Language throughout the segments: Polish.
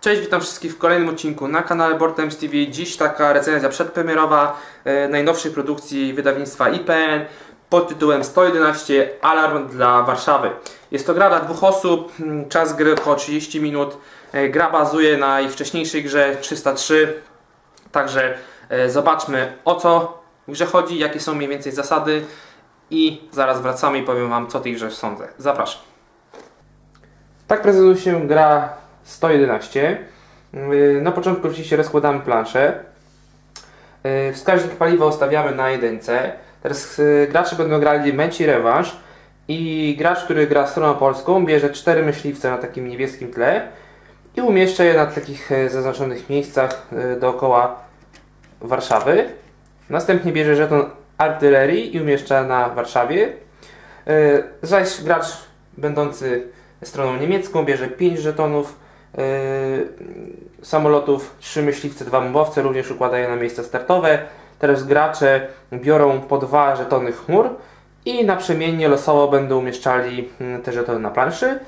Cześć, witam wszystkich w kolejnym odcinku na kanale Board TV. Dziś taka recenzja przedpremierowa e, najnowszej produkcji wydawnictwa IPN pod tytułem 111 Alarm dla Warszawy. Jest to gra dla dwóch osób, mm, czas gry około 30 minut. E, gra bazuje na ich wcześniejszej grze 303, także e, zobaczmy o co w grze chodzi, jakie są mniej więcej zasady i zaraz wracamy i powiem Wam co tej grze sądzę. Zapraszam. Tak prezentuje się gra 111. Yy, Na początku oczywiście rozkładamy planszę. Yy, Wskaźnik paliwa ustawiamy na jedynce. Teraz yy, gracze będą grali mecz i rewanż. I gracz, który gra stroną polską, bierze cztery myśliwce na takim niebieskim tle i umieszcza je na takich e, zaznaczonych miejscach e, dookoła Warszawy. Następnie bierze żeton artylerii i umieszcza na Warszawie. E, Zaś gracz będący stroną niemiecką bierze 5 żetonów samolotów, 3 myśliwce, 2 bombowce, również układają na miejsca startowe. Teraz gracze biorą po 2 żetony chmur i naprzemiennie losowo będą umieszczali mm, te żetony na planszy.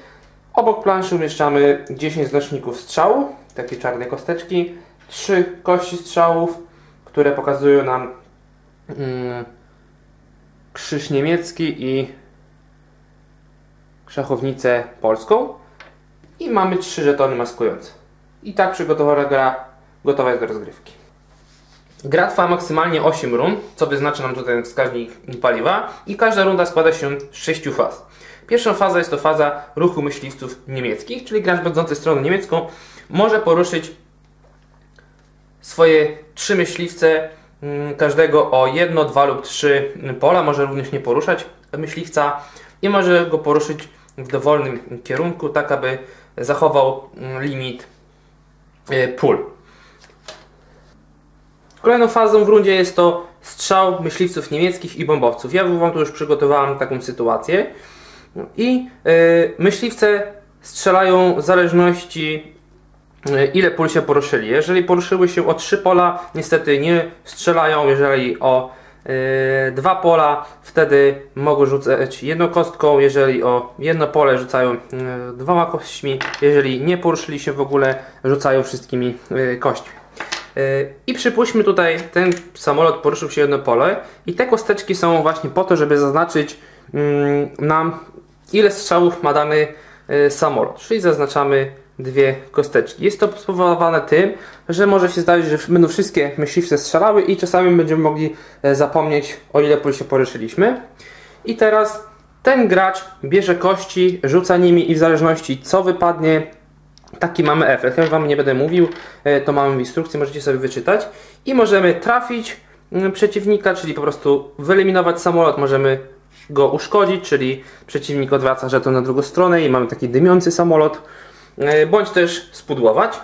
Obok planszy umieszczamy 10 znaczników strzału, takie czarne kosteczki, 3 kości strzałów, które pokazują nam mm, krzyż niemiecki i szachownicę polską i mamy trzy żetony maskujące. I tak przygotowana gra gotowa jest do rozgrywki. Gra trwa maksymalnie 8 rund, co wyznacza nam tutaj wskaźnik paliwa i każda runda składa się z 6 faz. Pierwsza faza jest to faza ruchu myśliwców niemieckich, czyli gracz będący stroną niemiecką może poruszyć swoje trzy myśliwce, mm, każdego o jedno, dwa lub trzy pola, może również nie poruszać myśliwca i może go poruszyć w dowolnym kierunku, tak aby zachował mm, limit e, pól. Kolejną fazą w rundzie jest to strzał myśliwców niemieckich i bombowców. Ja Wam tu już przygotowałem taką sytuację. I y, myśliwce strzelają w zależności y, ile pól się poruszyli. Jeżeli poruszyły się o trzy pola, niestety nie strzelają. Jeżeli o y, dwa pola, wtedy mogą rzucać jedną kostką. Jeżeli o jedno pole, rzucają y, dwoma kośćmi. Jeżeli nie poruszyli się w ogóle, rzucają wszystkimi y, kośćmi. I przypuśćmy tutaj, ten samolot poruszył się jedno pole i te kosteczki są właśnie po to, żeby zaznaczyć mm, nam ile strzałów ma dany samolot. Czyli zaznaczamy dwie kosteczki. Jest to spowodowane tym, że może się zdarzyć, że będą wszystkie myśliwce strzelały i czasami będziemy mogli zapomnieć o ile się poruszyliśmy. I teraz ten gracz bierze kości, rzuca nimi i w zależności co wypadnie, Taki mamy efekt. Ja Wam nie będę mówił, to mamy w instrukcji, możecie sobie wyczytać. I możemy trafić przeciwnika, czyli po prostu wyeliminować samolot, możemy go uszkodzić, czyli przeciwnik odwraca żeton na drugą stronę i mamy taki dymiący samolot, bądź też spudłować.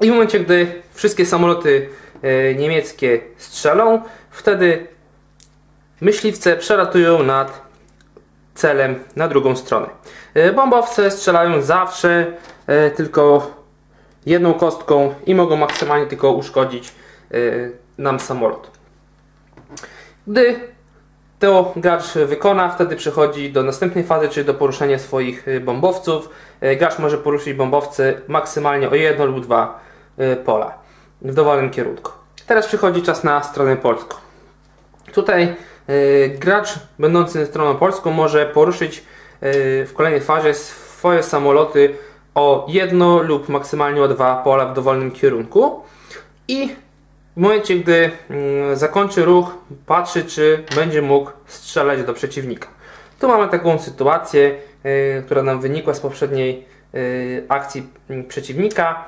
I w momencie, gdy wszystkie samoloty niemieckie strzelą, wtedy myśliwce przelatują nad celem na drugą stronę. Bombowce strzelają zawsze E, tylko jedną kostką i mogą maksymalnie tylko uszkodzić e, nam samolot. Gdy to gracz wykona, wtedy przechodzi do następnej fazy, czyli do poruszenia swoich e, bombowców. Gracz może poruszyć bombowce maksymalnie o jedno lub dwa pola w dowolnym kierunku. Teraz przychodzi czas na stronę polską. Tutaj gracz będący stroną polską może poruszyć w kolejnej fazie swoje samoloty o jedno lub maksymalnie o dwa pola w dowolnym kierunku i w momencie, gdy mm, zakończy ruch, patrzy, czy będzie mógł strzelać do przeciwnika. Tu mamy taką sytuację, yy, która nam wynikła z poprzedniej yy, akcji yy, przeciwnika.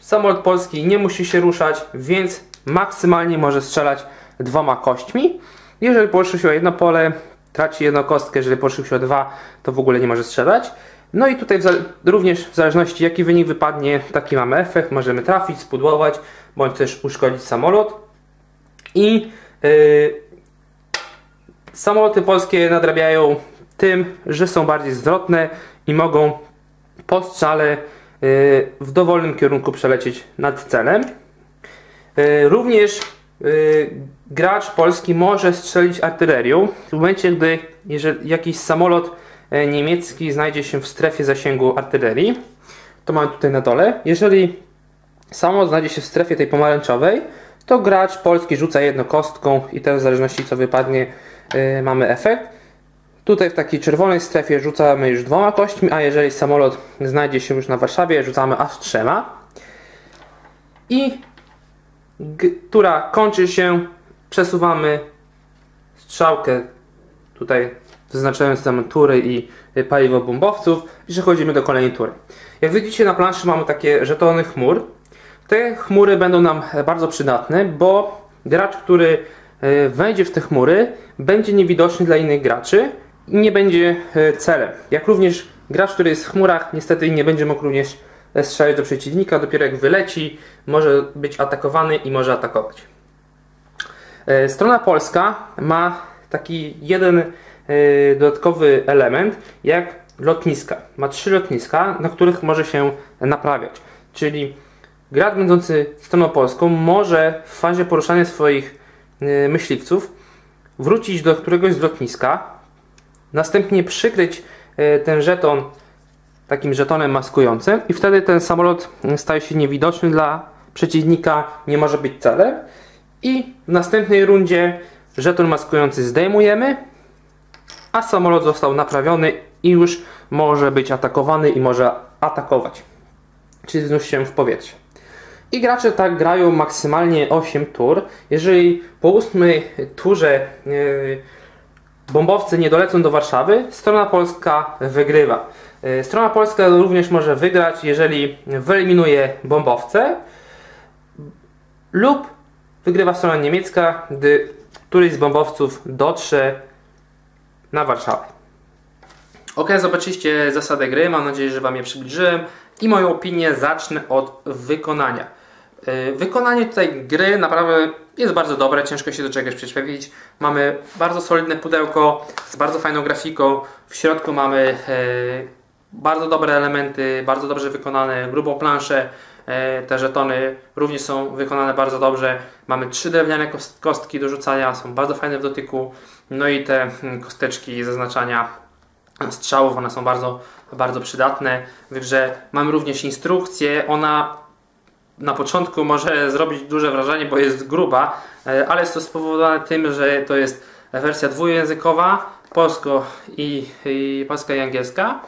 Samolot polski nie musi się ruszać, więc maksymalnie może strzelać dwoma kośćmi. Jeżeli poruszył się o jedno pole, traci jedną kostkę, jeżeli poruszył się o dwa, to w ogóle nie może strzelać. No i tutaj również w zależności jaki wynik wypadnie, taki mamy efekt. Możemy trafić, spudłować, bądź też uszkodzić samolot. I yy, samoloty polskie nadrabiają tym, że są bardziej zwrotne i mogą po strzale yy, w dowolnym kierunku przelecieć nad celem. Yy, również yy, gracz polski może strzelić artylerią w momencie, gdy jeżeli jakiś samolot niemiecki znajdzie się w strefie zasięgu artylerii, to mamy tutaj na dole. Jeżeli samolot znajdzie się w strefie tej pomarańczowej, to gracz polski rzuca jedną kostką i też w zależności co wypadnie yy, mamy efekt. Tutaj w takiej czerwonej strefie rzucamy już dwoma kośćmi, a jeżeli samolot znajdzie się już na Warszawie, rzucamy aż trzema. I która kończy się, przesuwamy strzałkę tutaj zaznaczając tam tury i paliwo bombowców i przechodzimy do kolejnej tury. Jak widzicie na planszy mamy takie żetony chmur. Te chmury będą nam bardzo przydatne, bo gracz, który e, wejdzie w te chmury, będzie niewidoczny dla innych graczy i nie będzie e, celem. Jak również gracz, który jest w chmurach, niestety nie będzie mógł również strzelać do przeciwnika, dopiero jak wyleci, może być atakowany i może atakować. E, strona polska ma taki jeden dodatkowy element, jak lotniska. Ma trzy lotniska, na których może się naprawiać. Czyli gracz będący stroną polską może w fazie poruszania swoich y, myśliwców wrócić do któregoś z lotniska, następnie przykryć y, ten żeton takim żetonem maskującym i wtedy ten samolot staje się niewidoczny dla przeciwnika, nie może być celem i w następnej rundzie żeton maskujący zdejmujemy, a samolot został naprawiony i już może być atakowany i może atakować, czyli wznosi się w powietrze. I gracze tak grają maksymalnie 8 tur. Jeżeli po ósmej turze yy, bombowcy nie dolecą do Warszawy, strona polska wygrywa. Yy, strona polska również może wygrać, jeżeli wyeliminuje bombowce lub wygrywa strona niemiecka, gdy któryś z bombowców dotrze na Warszawę. Ok, zobaczyliście zasadę gry, mam nadzieję, że Wam je przybliżyłem i moją opinię zacznę od wykonania. E, wykonanie tej gry naprawdę jest bardzo dobre, ciężko się do czegoś przyczepić. Mamy bardzo solidne pudełko z bardzo fajną grafiką. W środku mamy e, bardzo dobre elementy, bardzo dobrze wykonane, grubą planszę. E, te żetony również są wykonane bardzo dobrze. Mamy trzy drewniane kostki do rzucania, są bardzo fajne w dotyku. No i te kosteczki zaznaczania strzałów, one są bardzo, bardzo przydatne. W grze również instrukcję, ona na początku może zrobić duże wrażenie, bo jest gruba, e, ale jest to spowodowane tym, że to jest wersja dwujęzykowa, polsko i, i polska i angielska.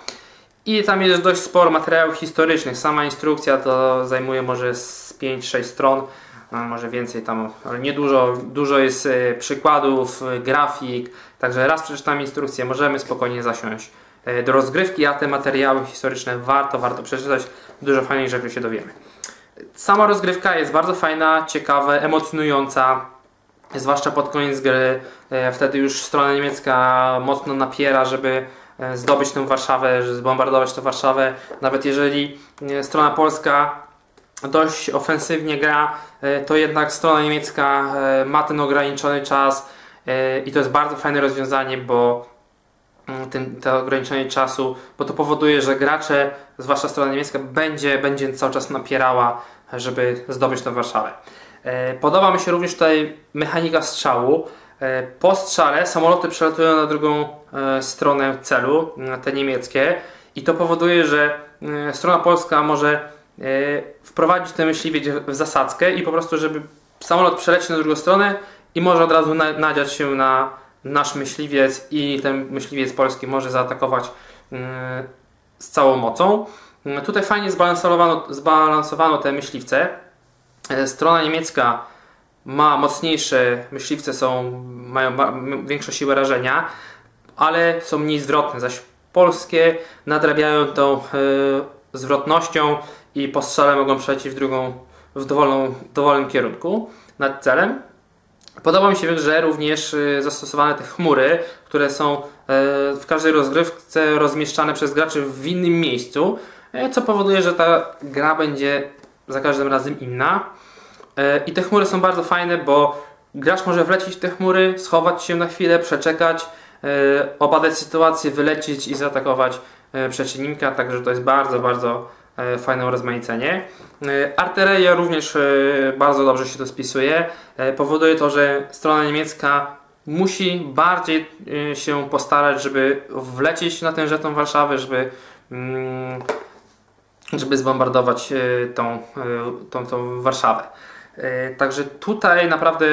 I tam jest dość sporo materiałów historycznych. Sama instrukcja to zajmuje może z 5-6 stron, może więcej tam, ale nie dużo. Jest e, przykładów, e, grafik, także raz przeczytam instrukcję, możemy spokojnie zasiąść do rozgrywki, a te materiały historyczne warto, warto przeczytać. Dużo fajnych rzeczy się dowiemy. Sama rozgrywka jest bardzo fajna, ciekawa, emocjonująca, zwłaszcza pod koniec gry. E, wtedy już strona niemiecka mocno napiera, żeby e, zdobyć tę Warszawę, żeby zbombardować tę Warszawę. Nawet jeżeli e, strona polska dość ofensywnie gra, to jednak strona niemiecka ma ten ograniczony czas i to jest bardzo fajne rozwiązanie, bo Mm, ten, ograniczenie czasu, bo to powoduje, że gracze, zwłaszcza strona niemiecka, będzie, będzie cały czas napierała, żeby zdobyć tę Warszawę. E, podoba mi się również tutaj mechanika strzału. E, po strzale samoloty przelatują na drugą e, stronę celu, te niemieckie, i to powoduje, że strona polska może wprowadzić ten myśliwiec w zasadzkę i po prostu, żeby samolot przelecieć na drugą stronę i może od razu nadziać się na nasz myśliwiec i ten myśliwiec polski może zaatakować mm, z całą mocą. Mm, tutaj fajnie zbalansowano, zbalansowano te myśliwce. E, strona niemiecka ma mocniejsze myśliwce, są, mają większą siłę rażenia, ale są mniej zwrotne, zaś polskie nadrabiają tą y, zwrotnością i po strzale mogą przejść w drugą, w dowolną, dowolnym kierunku nad celem. Podoba mi się w grze również y, zastosowane te chmury, które są e, w każdej rozgrywce rozmieszczane przez graczy w innym miejscu, e, co powoduje, że ta gra będzie za każdym razem inna. E, I te chmury są bardzo fajne, bo gracz może wlecieć w te chmury, schować się na chwilę, przeczekać, obadać sytuację, wylecieć i zaatakować przeciwnika, także to jest bardzo, bardzo fajne urozmaicenie. E, Arteria również e, bardzo dobrze się to spisuje. Powoduje to, że strona niemiecka musi bardziej się postarać, żeby wlecieć na ten żeton Warszawy, żeby mm, żeby zbombardować e, tą, e, tą, tą Warszawę. E, Także tutaj naprawdę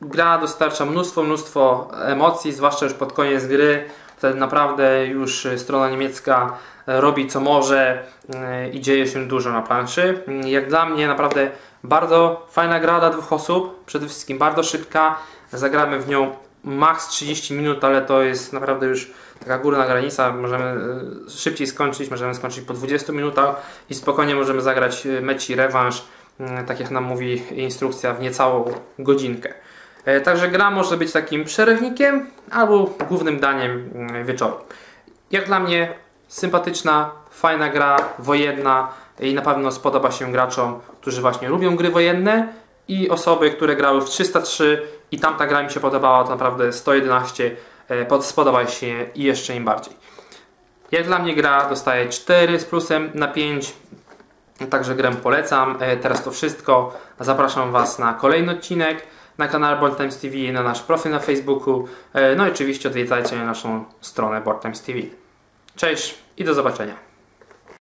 gra dostarcza mnóstwo, mnóstwo emocji, zwłaszcza już pod koniec gry. Wtedy naprawdę już strona niemiecka robi co może e, i dzieje się dużo na planszy. Jak dla mnie naprawdę bardzo fajna gra dla dwóch osób, przede wszystkim bardzo szybka. Zagramy w nią maks 30 minut, ale to jest naprawdę już taka górna granica. Możemy e, szybciej skończyć, możemy skończyć po 20 minutach i spokojnie możemy zagrać e, mecz i rewanż, e, tak jak nam mówi instrukcja, w niecałą godzinkę. E, Także gra może być takim przerywnikiem albo głównym daniem mm, wieczoru. Jak dla mnie sympatyczna, fajna gra, wojenna i na pewno spodoba się graczom, którzy właśnie lubią gry wojenne i osoby, które grały w 303 i tamta gra mi się podobała, to naprawdę 111 e, pod- spodoba się i jeszcze im bardziej. Jak dla mnie gra dostaje 4 z plusem na 5, Także grę polecam. E, Teraz to wszystko. Zapraszam Was na kolejny odcinek na kanale Board Times TV, na nasz profil na Facebooku. E, No i oczywiście odwiedzajcie naszą stronę Board Times TV. Cześć i do zobaczenia.